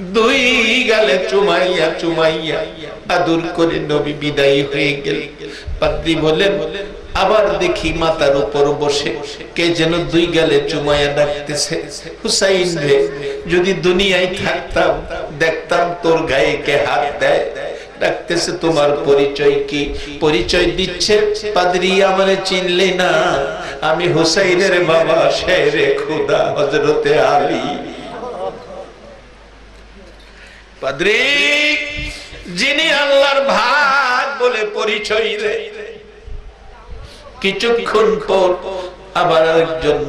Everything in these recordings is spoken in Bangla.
দুই গালে চুমাইয়া চুমাইয়া আদর করে নবী বিদায়ী হয়ে গেল। পাদ্রি বলেন, আবার দেখি মাতার উপর বসে কে যেন দুই গালে চুমাইয়া ডাকতেছে। হুসাইন রে, যদি দুনিয়ায় থাকতাম, দেখতাম তোর গায়ে কে হাত দেয়। ডাকতেছে, তোমার পরিচয় কি? পরিচয় দিচ্ছে, পাদরি আমারে চিনলে না। আমি হুসাইনের বাবা শেরে খুদা হজরতে আলী। পাদ্রি যিনি আল্লাহর ভাগ বলে পরিচয় রে। কিছুক্ষণ পর আবার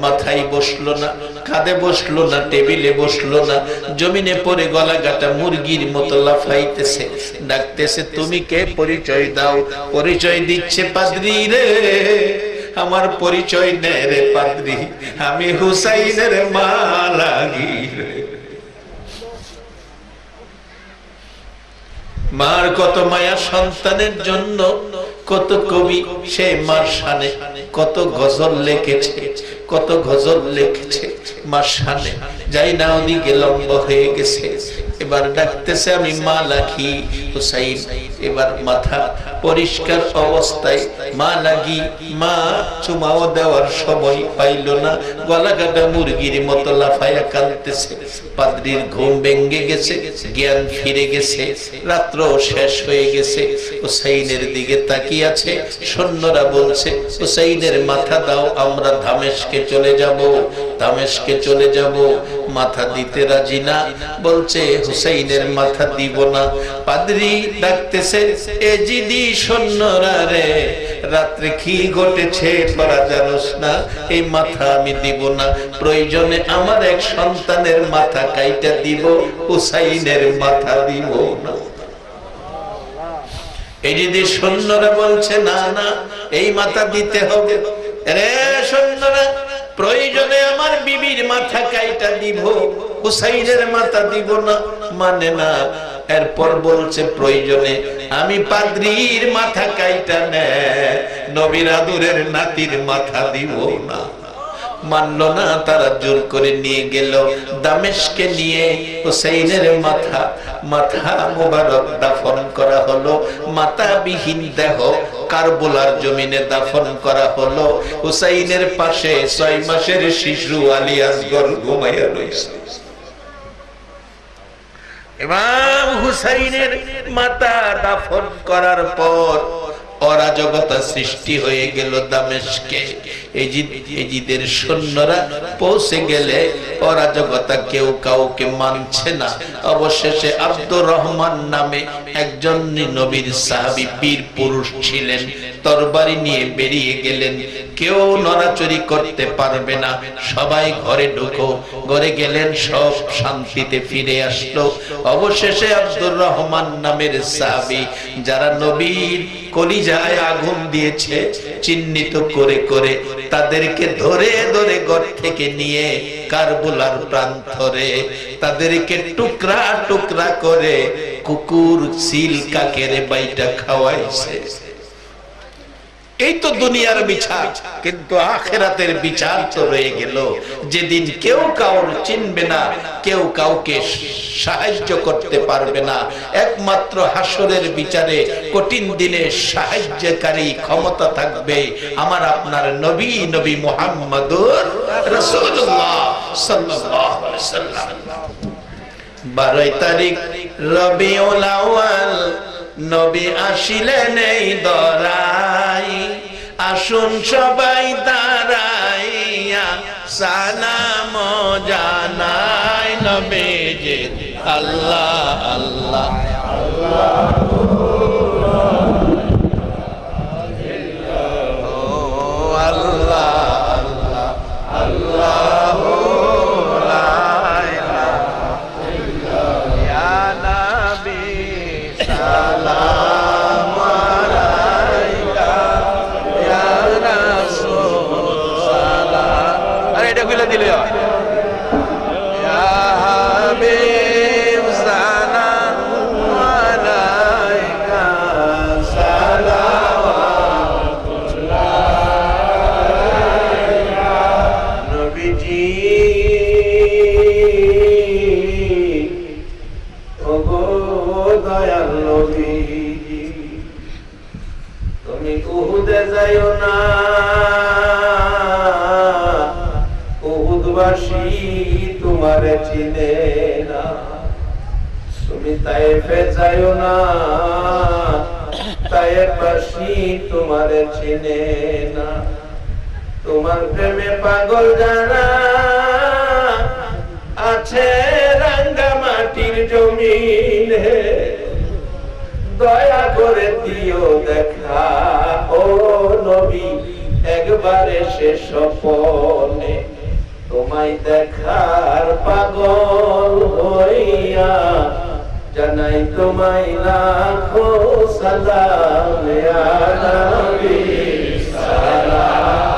মাথায় বসল না, কাঁধে বসল না, টেবিলে বসল না, জমিনে পড়ে গলা গাটা মুরগির মতো লাফাইতেছে। ডাকতেছে, তুমি কে? পরিচয় দাও, পরিচয় দিচ্ছে পাদ্রি রে। আমার পরিচয় নে রে পাদ্রি, আমি হুসাইনের মা লাগি রে। মার কত মায়া সন্তানের জন্য কত কবি সেই মার সানে কত গজল লিখেছে। কত গজল লিখেছে মার সানে যাই না ওদিকে লম্বা হয়ে গেছে। এবার ডাকতেছে আমি মা লাখি হুসাইন। এবার মাথা পরিষ্কার অবস্থায় মা লাগি মা, চুমাও দেওয়ার সময় পাইল না। গলা কাটা মুরগির মতো লাফায়া কাঁদতেছে। পাদ্রির ঘুম ভেঙ্গে গেছে, জ্ঞান ফিরে গেছে রাত্র শেষ হয়ে গেছে। হুসাইনের দিকে তাকিয়ে আছে, সৈন্যরা বলছে, হুসাইনের মাথা দাও, আমরা ধামেশকে চলে যাব ধামেশকে চলে যাব। মাথা দিতে রাজি না, বলছে, হুসাইনের মাথা দিব না। পাদ্রি ডাকতেছে, এ জিদি সৈন্যরা রে, রাত্রে কি ঘটেছে তোরা জানোস না? এই মাথা আমি দিব না। প্রয়োজনে আমার এক সন্তানের মাথা কাইটা দিব, হুসাইনের মাথা দিব না। এই যদি সৈন্যরা বলছে, না না, এই মাথা দিতে হবে। রে সৈন্যরা প্রয়োজনে আমার বিবির মাথা কাইটা দিব, হুসাইনের মাথা দিব না মানে না। এরপর বলছে, প্রয়োজনে আমি পাদ্রির মাথা কাইটা নে, নবীর আদুরের নাতির মাথা দিব না। মানলো না, তারা জোর করে নিয়ে গেল, দামেশকে নিয়ে হুসাইনের মাথা মাথা মোবারক দাফন করা হলো মাথা বিহীন দেহ কারবুলার জমিনে দাফন করা হলো। হুসাইনের পাশে ছয় মাসের শিশু আলী আসগর ঘুমাইয়া রয়েছে ইমাম হুসাইনের মাতা দাফন করার পর অরাজকতা সৃষ্টি হয়ে গেল দামেশকে। এজিদের সৈন্যরা পৌঁছে গেলে অরাজকতা কেউ কাউকে মানছে না। অবশেষে আব্দুর রহমান নামে একজন নবীর সাহাবী বীর পুরুষ ছিলেন। তরবারি নিয়ে বেরিয়ে গেলেন। কেউ নড়াচড়ি করতে পারবে না। সবাই ঘরে ঢুকো, ঘরে গেলেন, সব শান্তিতে ফিরে আসলো। অবশেষে আব্দুর রহমান নামের সাহাবী, যারা নবীর কলিজায় আগুন দিয়েছে, চিহ্নিত করে করে তাদেরকে ধরে ধরে ঘর থেকে নিয়ে কারবুলার প্রান্তরে তাদেরকে টুকরা টুকরা করে কুকুর, সিল, কাকেরে বাইটা খাওয়াইছে। এই তো দুনিয়ার বিচার। কিন্তু আখেরাতের বিচার তো রয়ে গেল। যেদিন কেউ কাউর চিনবে না, কেউ কাউকে সাহায্য করতে পারবে না। একমাত্র হাসরের বিচারে কঠিন দিনে সাহায্যকারী ক্ষমতা থাকবে আমার আপনার নবী নবী মোহাম্মদুর রাসূলুল্লাহ সাল্লাল্লাহু আলাইহি সাল্লাম 12 তারিখ রবিউল আউয়াল, নবী আসিলেন এই দরাই আসুন সবাই দাঁড়াইয়া সালাম জানাই নবে যে আল্লাহ। আল্লাহ। দিলে পাগল হইয়া জানাই তোমায় লাখো সালাম ইয়া নবী সালাম।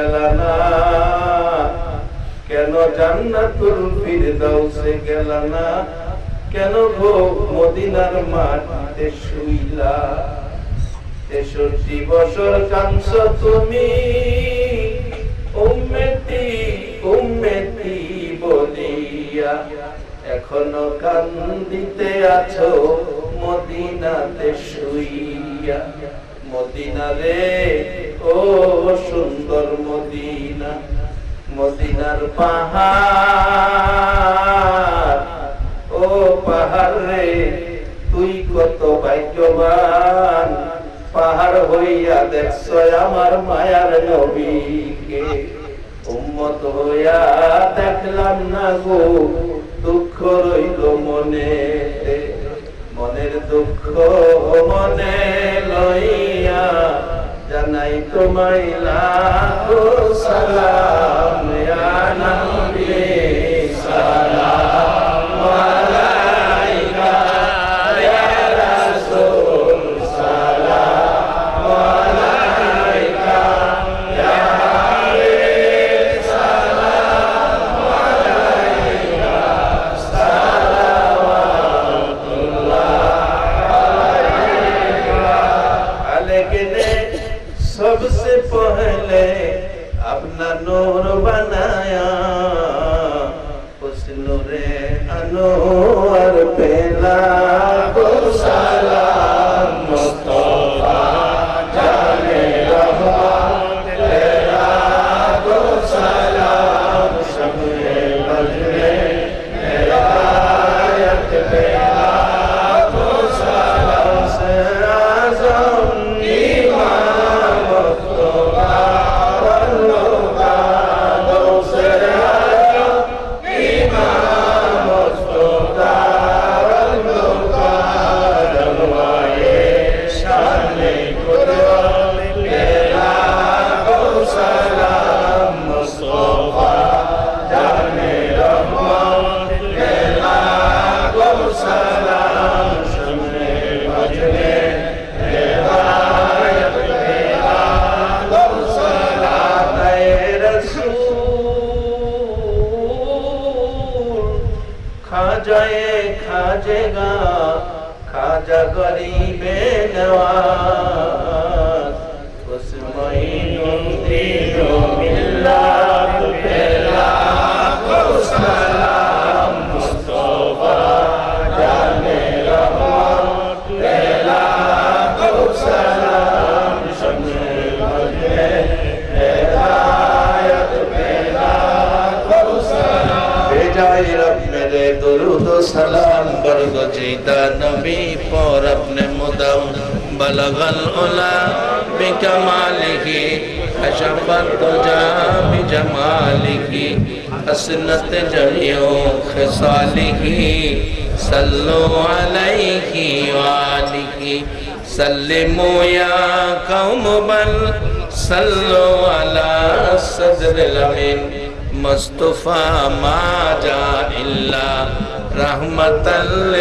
মুনতাহাই গেল না কেন জান্নাতুল ফিরদাউসে গেল না কেন গো মদিনার মাটিতে শুইলা? তেষট্টি বছর কাংস তুমি। উম্মেতি উম্মেতি বলিয়া এখনও কান্দিতে আছো মদিনাতে শুইয়া। মদিনা রে ও সুন্দর মদিনা, মদিনার পাহাড়। ও পাহাড় রে তুই কত ভাগ্যবান। পাহাড় হইয়া দেখছ আমার মায়ার নবীকে। উম্মত হইয়া দেখলাম না গো, দুঃখ রইল মনে মনের দুঃখ মনে লইয়া জানাই তোমায় লাখো সালাম সাজেগা খাজা গরিবে নওয়াজ উসমাইনুন দিনু মিল্লাত ফেলা সালাম মুস্তাফা জানে রহমান ফেলা সালাম শমে মজে হেদায়েত ফেলা সালাম বেজায় درود و سلام برگو جیدا نبی پور اپنے مدام بلغ العلا بکمالہی اشفت جا کی حسنت جنیوں جمیعو خصالہی صلو علیہ وآلہ سلمو یا قوم بل، صلو علی صدر الامین۔ মুস্তফা মাজা ইল্লা রহমতাল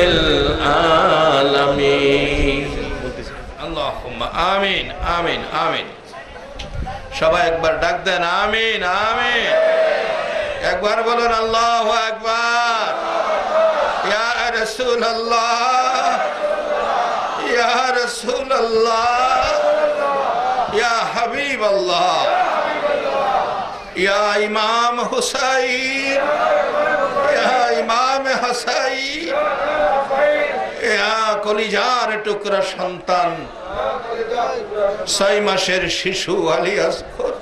আমিন আমিন আমিন। সবাই একবার ডাক দেন, আমিন আমিন। একবার বলুন, আল্লাহ একবার ইয়া আল্লাহ ইয়া আল্লাহ ইয়া হাবিবাল্লাহ। ইয়া ইমাম হুসাইন, ইয়া ইমাম হাসাইন, ইয়া কলিজার টুকরা সন্তান, ছয় মাসের শিশু আলী আসফর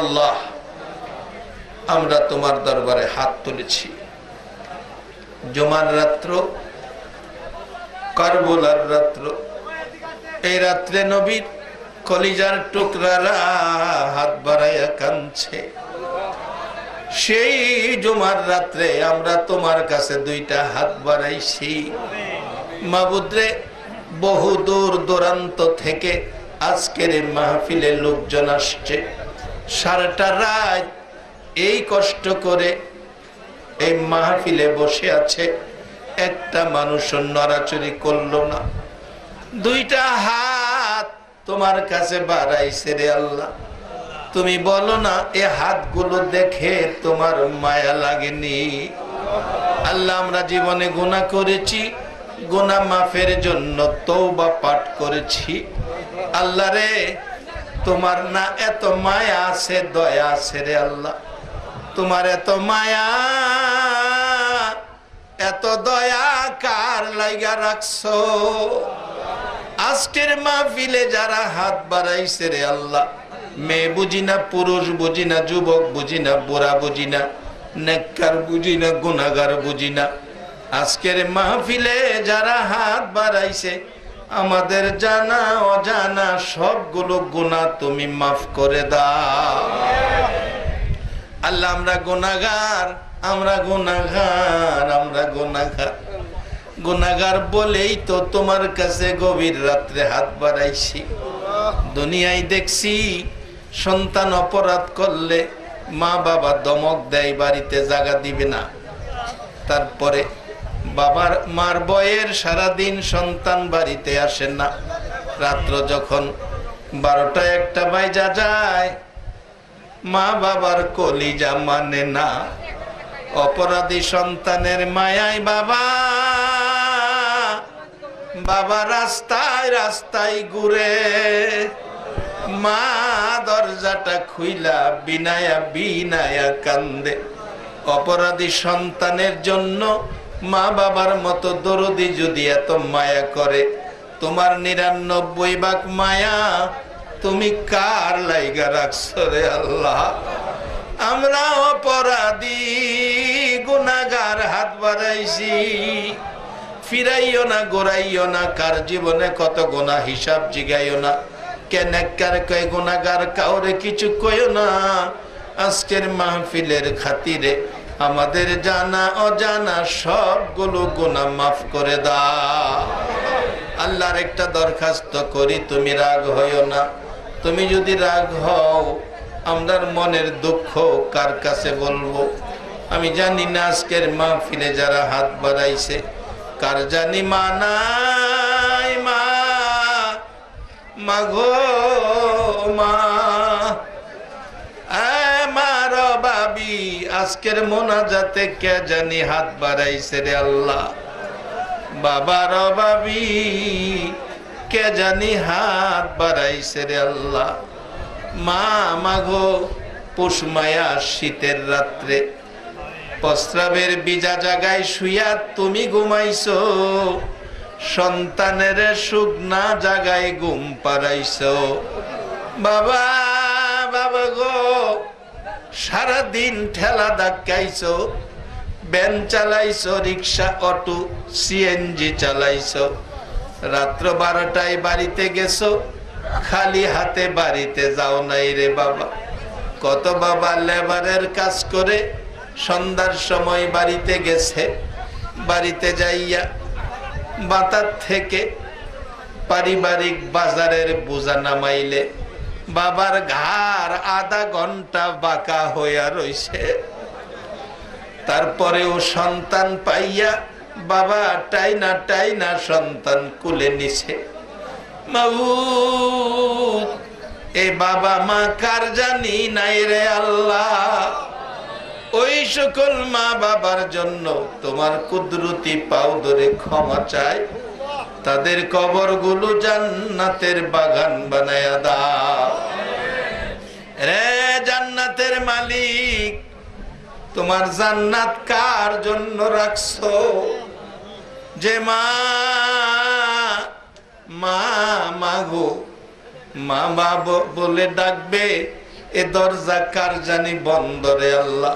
আল্লাহ, আমরা তোমার দরবারে হাত তুলেছি। জমার রাত্র, কারবলার রাত্র, এই রাত্রে নবীর কলিজার টুকরারা হাত বাড়াইয়া কাঁদছে। সেই জমার রাত্রে আমরা তোমার কাছে দুইটা হাত বাড়াইছি। মাবুদ্রে, বহু দূর দূরান্ত থেকে আজকের মাহফিলে লোকজন আসছে। সারাটা রাত এই কষ্ট করে এই মাহফিলে বসে আছে। একটা মানুষ নড়াচড়ি করল না। দুইটা হাত তোমার কাছে বাড়াইছে রে আল্লাহ। তুমি বলো না, এ হাতগুলো দেখে তোমার মায়া লাগেনি। আল্লাহ, আমরা জীবনে গুণা করেছি গুণা মাফের জন্য তৌবা পাঠ করেছি। আল্লাহ রে, তোমার না এত মায়া আছে, দয়া আছে রে আল্লাহ। তোমার এত মায়া, এত দয়া কার লাইগা রাখছো? আজকের মাহফিলে যারা হাত বাড়াইছে রে আল্লাহ, মেয়ে বুঝি না, পুরুষ বুঝি না, যুবক বুঝি না, বুড়া বুঝি না, নেককার বুঝি না গুনাগার বুঝি না। আজকের মাহফিলে যারা হাত বাড়াইছে, আমাদের জানা অজানা সবগুলো গুণা তুমি মাফ করে দাও। আল্লাহ আমরা গুনাগার আমরা গুনাগার আমরা গুনাগার গুনাগার বলেই তো তোমার কাছে গভীর রাত্রে হাত বাড়াইছি। দুনিয়ায় দেখছি সন্তান অপরাধ করলে মা বাবা দমক দেয়, বাড়িতে জায়গা দিবে না। তারপরে বাবার, মার বয়ের সারাদিন সন্তান বাড়িতে আসে না। রাত্র যখন বারোটা একটা বাইজা যায়, মা বাবার কলিজা মানে না। অপরাধী সন্তানের মায়াই বাবা। বাবা রাস্তায় রাস্তায় ঘুরে, মা দরজাটা খুইলা বিনায়া বিনায়া কান্দে। অপরাধী সন্তানের জন্য মা বাবার মতো দরদি যদি এত মায়া করে, তোমার নিরানব্বই বাক মায়া তুমি কার লাইগা রাখছো রে আল্লাহ? আমরা অপরাধী গুনাগার হাত বাড়াইছি। ফিরাইও না, গোড়াইও না, কার জীবনে কত গোনা হিসাব জিগাইও না। কেন কার কয় গুনাগার কাউরে কিছু কইও না। আজকের মাহফিলের খাতিরে আমাদের জানা অজানা সবগুলো গুনাহ মাফ করে দাও। আল্লাহর একটা দরখাস্ত করি, তুমি রাগ হইও না। তুমি যদি রাগ হও আমরার মনের দুঃখ কার কাছে বলব? আমি জানি না আজকের মা ফিরে যারা হাত বাড়াইছে, কার জানি মা? নাই মা। মাগো মা মার বাবি আজকের মোনাজাতে কে জানি হাত বাড়াইছে রে আল্লাহ? বাবার বাবি কে জানি হাত বাড়াইছে রে আল্লাহ? মা মাগো পুষ মায়া শীতের রাত্রে। প্রস্রাবের বিজা জাগায় শুইয়া তুমি ঘুমাইছো। সন্তানের শুকনা জাগায় ঘুম পাড়াইছো। বাবা বাবা গো, সারাদিন ঠেলা ধাক্কাইছো। ব্যান চালাইছো, রিক্সা, অটো, সিএনজি চালাইছো। রাত্র বারোটায় বাড়িতে গেছো। খালি হাতে বাড়িতে যাও নাই রে বাবা। কত বাবা লেবারের কাজ করে সন্ধ্যার সময় বাড়িতে গেছে। বাড়িতে যাইয়া বাতার থেকে পারিবারিক বাজারের বোঝা নামাইলে বাবার ঘাড় আধা ঘণ্টা বাঁকা হইয়া রইছে। তারপরেও সন্তান পাইয়া বাবা টাইনা টাইনা সন্তান কুলে নিছে। মাবুদ, এ বাবা মা কার জানি নাই রে আল্লাহ? ওই সকল মা বাবার জন্য তোমার কুদরতি পাও ধরে ক্ষমা চাই, তাদের জান্নাতের বাগান বানায়া রে জান্নাতের মালিক, তোমার জান্নাত কার জন্য রাখছো? যে মা মা মাগো মা বাব বলে ডাকবে, এ দরজা কার জানি বন্ধ রে আল্লাহ।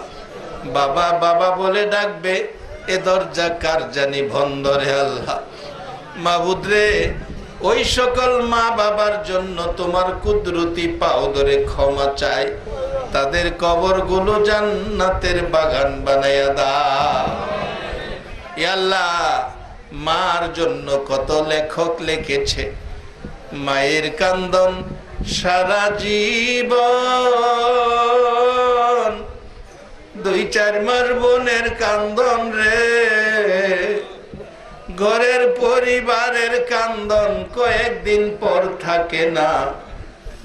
বাবা বাবা বলে ডাকবে, এ দরজা কার জানি বন্ধ রে আল্লাহ। মাবুদ রে, ওই সকল মা বাবার জন্য তোমার কুদরতি পাও ক্ষমা চাই। তাদের কবরগুলো জান্নাতের বাগান বানাইয়া দা আল্লাহ মার জন্য কত লেখক লিখেছে। মায়ের কান্দন সারা জীবন। দুই চার মার বোনের কান্দন রে। ঘরের পরিবারের কান্দন কয়েকদিন পর থাকে না।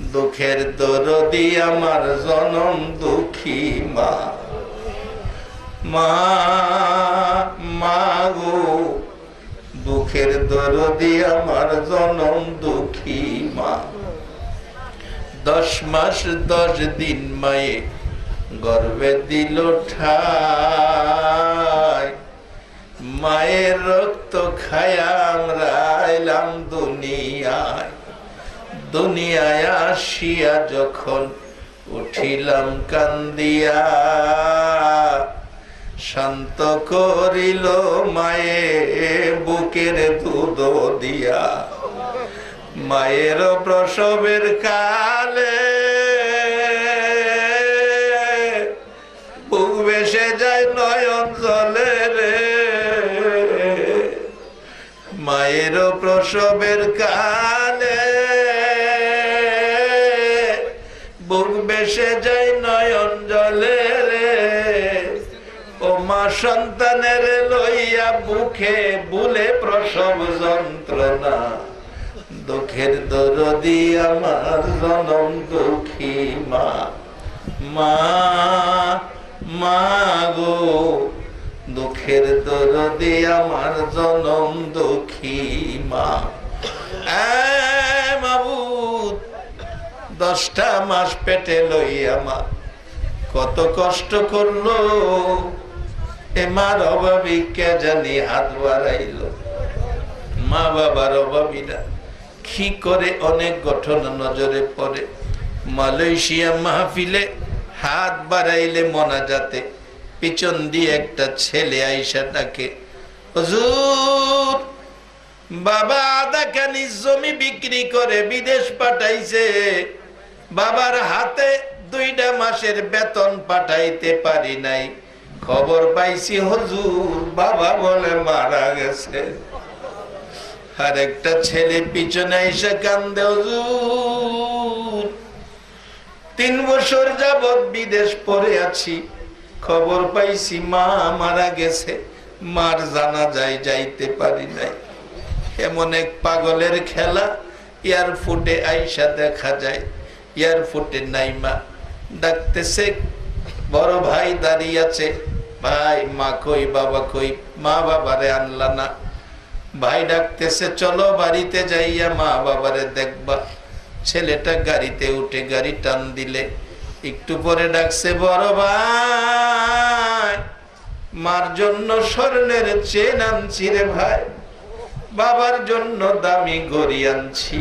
দুঃখের দরদি আমার জনম দুঃখী মা। মা মা গো। দুঃখের দরদি আমার জনম দুঃখী মা। দশ মাস, দশ দিন মায়ে গর্বে দিল মায়ের রক্ত খায়া আমরা এলাম দুনিয়ায়। দুনিয়ায় আসিয়া যখন উঠিলাম কান্দিয়া শান্ত করিল মায়ে বুকের দুধ দিয়া। মায়ের প্রসবের কালে বুক বেসে যায় নয়ন জলে রে। মায়ের প্রসবের কালে বুক বেসে যায় নয়ন জলে সন্তানের লইয়া বুকে বুলে প্রসব যন্ত্রণা। দুঃখের দরদি আমার জনম দুঃখী মা। মা মা গো, দুঃখের দরদি আমার জনম দুঃখী মা। মাবুদ, দশটা মাস পেটে লইয়া মা। কত কষ্ট করল এ মার অভাবী কে জানি হাত বাড়াইল। মা বাবার অভাবীরা কি করে অনেক ঘটনা নজরে পড়ে। মালয়েশিয়া মাহফিলে হাত বাড়াইলে মনা যাতে পিছন দিয়ে একটা ছেলে আইসা ডাকে, হুজুর, বাবা আধা খানি জমি বিক্রি করে বিদেশ পাঠাইছে। বাবার হাতে দুইটা মাসের বেতন পাঠাইতে পারি নাই। খবর পাইছি হুজুর, বাবা বলে মারা গেছে। আর একটা ছেলে পিছনে এসে কান্দে হুজুর। তিন বছর যাবৎ বিদেশ পড়ে আছি, খবর পাইছি মা মারা গেছে, মার জানা যায় যাইতে পারি নাই। এমন এক পাগলের খেলা এয়ারফোর্টে আইসা দেখা যায় এয়ারফোর্টে নাইমা ডাকতেছে বড় ভাই দাঁড়িয়ে আছে। ভাই, মা কই, বাবা কই? মা বাবারে আনলা না। ভাই ডাকতেছে, চলো বাড়িতে যাইয়া মা বাবারে দেখবা। ছেলেটা গাড়িতে উঠে গাড়ি টান দিলে। একটু পরে ডাকছে, বড় ভাই, মার জন্য স্বর্ণের চেন আনছি রে ভাই। বাবার জন্য দামি গড়ি আনছি।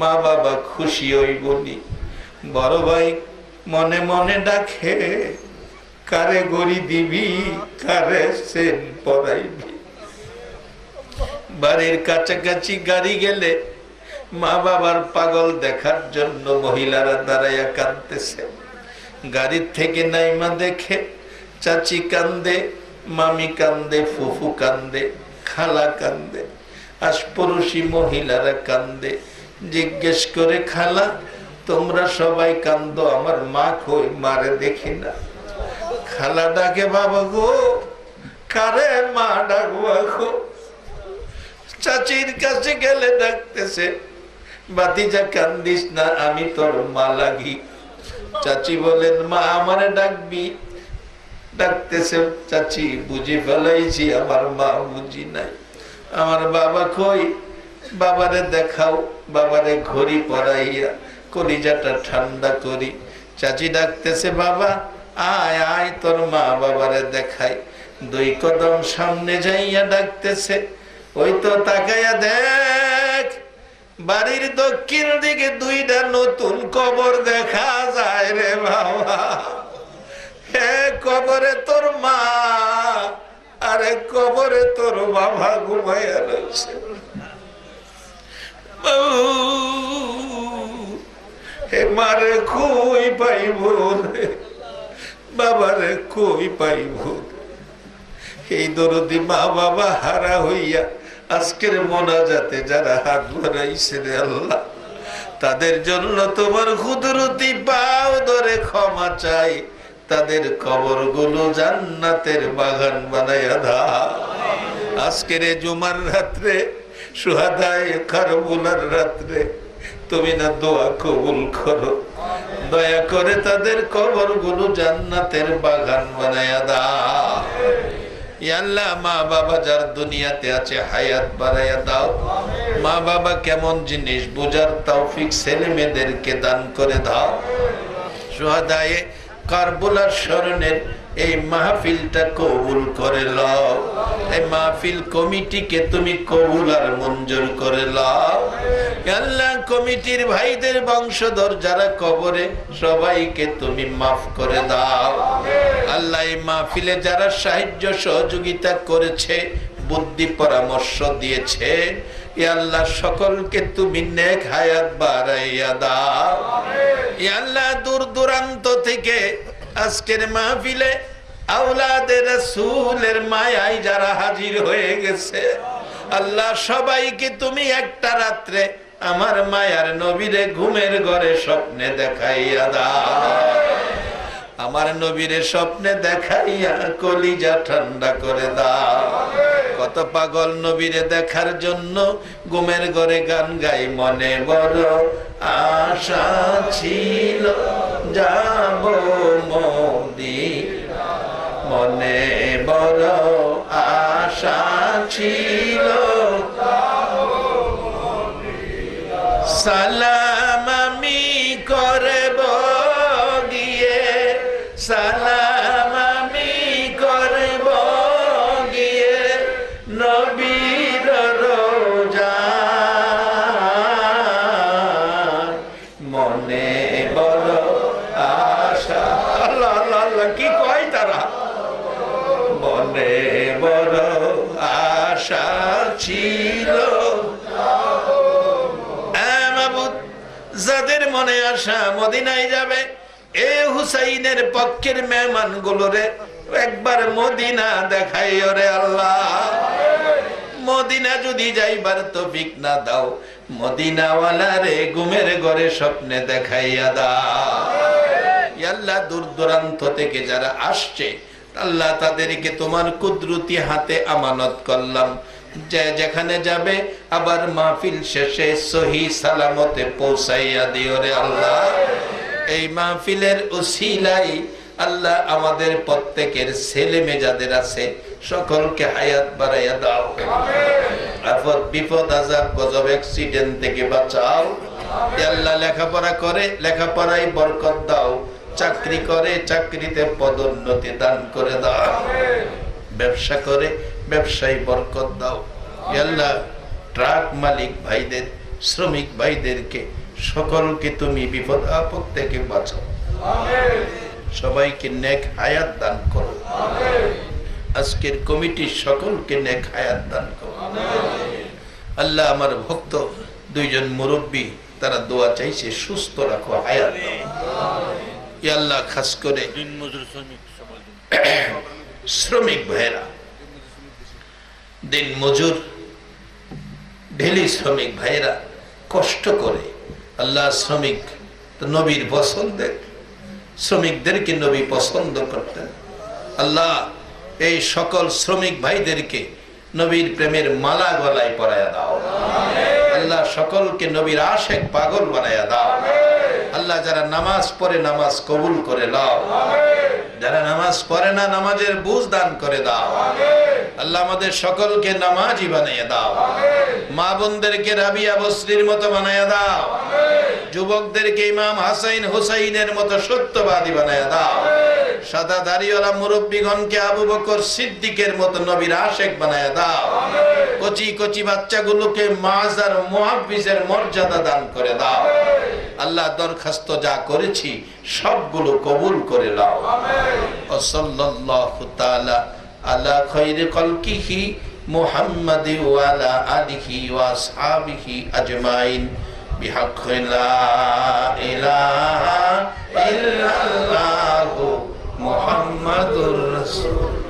মা বাবা খুশি হই বলি বড় ভাই মনে মনে ডাকে, কারে গড়ি দিবি, কারে সেন পরাইবি। বাড়ির কাছাকাছি গাড়ি গেলে মা বাবার পাগল দেখার জন্য মহিলারা দাঁড়াইয়া কাঁদতেছে। গাড়ির থেকে নাইমা দেখে চাচি কান্দে, মামি কান্দে, ফুফু কান্দে, খালা কান্দে, আশপড়শি মহিলারা কান্দে। জিজ্ঞেস করে, খালা তোমরা সবাই কান্দো, আমার মা কই মারে দেখি না। খালা ডাকে বাবা গো, কারে মা ডাকবা গো? চাচির কাছে গেলে ডাকতেছে, বাতিজা কান্দিস না, আমি তোর মা লাগি। চাচি বলেন, মা, আমারে ডাকবি? ডাকতেছে, চাচি, বুঝি ফেলাইছি, আমার মা বুঝি নাই। আমার বাবা কই? বাবারে দেখাও, বাবারে ঘড়ি পরাইয়া কলিজাটা ঠান্ডা করি। চাচি ডাকতেছে, বাবা, আয় আয় তোর মা বাবারে দেখাই। দুই কদম সামনে যাইয়া ডাকতেছে, ওই তো তাকাইয়া দেখ, বাড়ির দক্ষিণ দিকে দুইটা নতুন কবর দেখা যায় রে বাবা। হে কবরে তোর মা, আরে কবরে তোর বাবা ঘুমাইয়া রয়েছে। মারে কই পাইব বাবারে কই পাইব এই দরদি মা বাবা হারা হইয়া আজকের মোনাজাতে যারা হাত বাড়াইছে রে আল্লাহ, তাদের জন্য তোমার কুদরতি পাও ধরে ক্ষমা চাই। তাদের কবরগুলো জান্নাতের বাগান বানাইয়া দাও। আজকের জুমার রাত্রে, সুহাদায় কারবুলার রাত্রে তুমি না দোয়া কবুল করো। দয়া করে তাদের কবরগুলো জান্নাতের বাগান বানাইয়া দাও। মা বাবা যার দুনিয়াতে আছে হায়াত বাড়াইয়া দাও। মা বাবা কেমন জিনিস বোঝার তৌফিক ছেলে মেয়েদেরকে দান করে দাও। সোহাদায়ে কারবুলার স্মরণের এই মাহফিলটা কবুল করে লও। এই মাহফিল কমিটিকে তুমি কবুল আর মঞ্জুর করে লও। আল্লাহ, কমিটির ভাইদের বংশধর যারা কবরে, সবাইকে তুমি মাফ করে দাও। আল্লাহ, এই মাহফিলে যারা সাহায্য সহযোগিতা করেছে, বুদ্ধি পরামর্শ দিয়েছে আল্লাহ, সকলকে তুমি নেক হায়াত বাড়াইয়া দাও। আল্লাহ, দূর দূরান্ত থেকে আজকের মাহফিলে আউলাদের রাসূলের মায়ায় যারা হাজির হয়ে গেছে, আল্লাহ সবাইকে তুমি একটা রাত্রে আমার মায়ার নবীরে ঘুমের ঘরে স্বপ্নে দেখাইয়া দাও। আমার নবীরে স্বপ্নে দেখাইয়া কলিজা ঠান্ডা করে দাও। কত পাগল নবীরে দেখার জন্য ঘুমের ঘরে গান গাই, মনে বড় আশা ছিল, যাব মোদি মনে বড় আশা ছিল সালাম মনে আশা মদিনায় যাবে। এ হুসাইনের পক্ষের মেহমান গুলোরে একবার মদিনা দেখাই, ওরে আল্লাহ। মদিনা যদি যাইবার তৌফিক না দাও রে ঘরে স্বপ্নে দেখাইয়া দাও। দূর দূরান্ত থেকে যারা আসছে, আল্লাহ তাদেরকে তোমার কুদরতি হাতে আমানত করলাম। যেখানে যাবে, আবার মাহফিল শেষে সহি সালামতে পৌঁছাইয়া দিও রে আল্লাহ। এই মাহফিলের উসিলাই আল্লাহ আমাদের প্রত্যেকের ছেলে মেয়ে যাদের আছে, সকলকে হায়াত বাড়াইয়া দাও। আফত বিপদ, আজাব, গজব, অ্যাক্সিডেন্ট থেকে বাঁচাও। আল্লাহ লেখাপড়া করে, লেখাপড়ায় বরকত দাও। চাকরি করে, চাকরিতে পদোন্নতি দান করে দাও। ব্যবসা করে ব্যবসায় বরকত দাও। আল্লাহ ট্রাক মালিক ভাইদের শ্রমিক ভাইদেরকে সকলকে তুমি বিপদ আপদ থেকে বাঁচাও। সবাইকে নেক হায়াত দান করো। আজকের কমিটির সকলকে নেক হায়াত দান করো। আল্লাহ আমার ভক্ত দুইজন মুরব্বী তারা দোয়া চাইছে সুস্থ রাখো হায়াত। আল্লাহ খাস করে শ্রমিক ভাইরা দিন মজুর, ঢেলি শ্রমিক ভাইরা কষ্ট করে। আল্লাহ শ্রমিক নবীর পছন্দের, শ্রমিকদেরকে নবী পছন্দ করতেন। আল্লাহ এই সকল শ্রমিক ভাইদেরকে নবীর প্রেমের মালা গলায় পরায়া দাও। আল্লাহ সকলকে নবীর আশেক পাগল বানায়া দাও। আল্লাহ যারা নামাজ পড়ে নামাজ কবুল করে যারা নামাজ পড়ে না নামাজের বুঝ দান করে দাও। আল্লাহ আমাদের সকলকে নামাজি বানিয়ে দাও। মা বোনদেরকে রাবিয়া বসরির মতো বানায় দাও। যুবকদেরকে ইমাম হাসাইন হুসাইনের মতো সত্যবাদী বানায় দাও। সাদা দাড়িওয়ালা মুরব্বীগণকে আবু বকর সিদ্দিকের মতো নবীর আশেক বানায় দাও। কচি কচি বাচ্চাগুলোকে মাজ আর মুহাফিজের মর্যাদা দান করে দাও। আল্লাহ দরখাস্ত যা করেছি সবগুলো কবুল করে দাও ও সাল্লাল্লাহু তাআলা আলা খাইরি খালকিহি মুহাম্মাদ ওয়া আলিহি ওয়া আসহাবিহি আজমাইন। লা ইলাহা ইল্লাল্লাহু মুহাম্মাদুর রাসূল।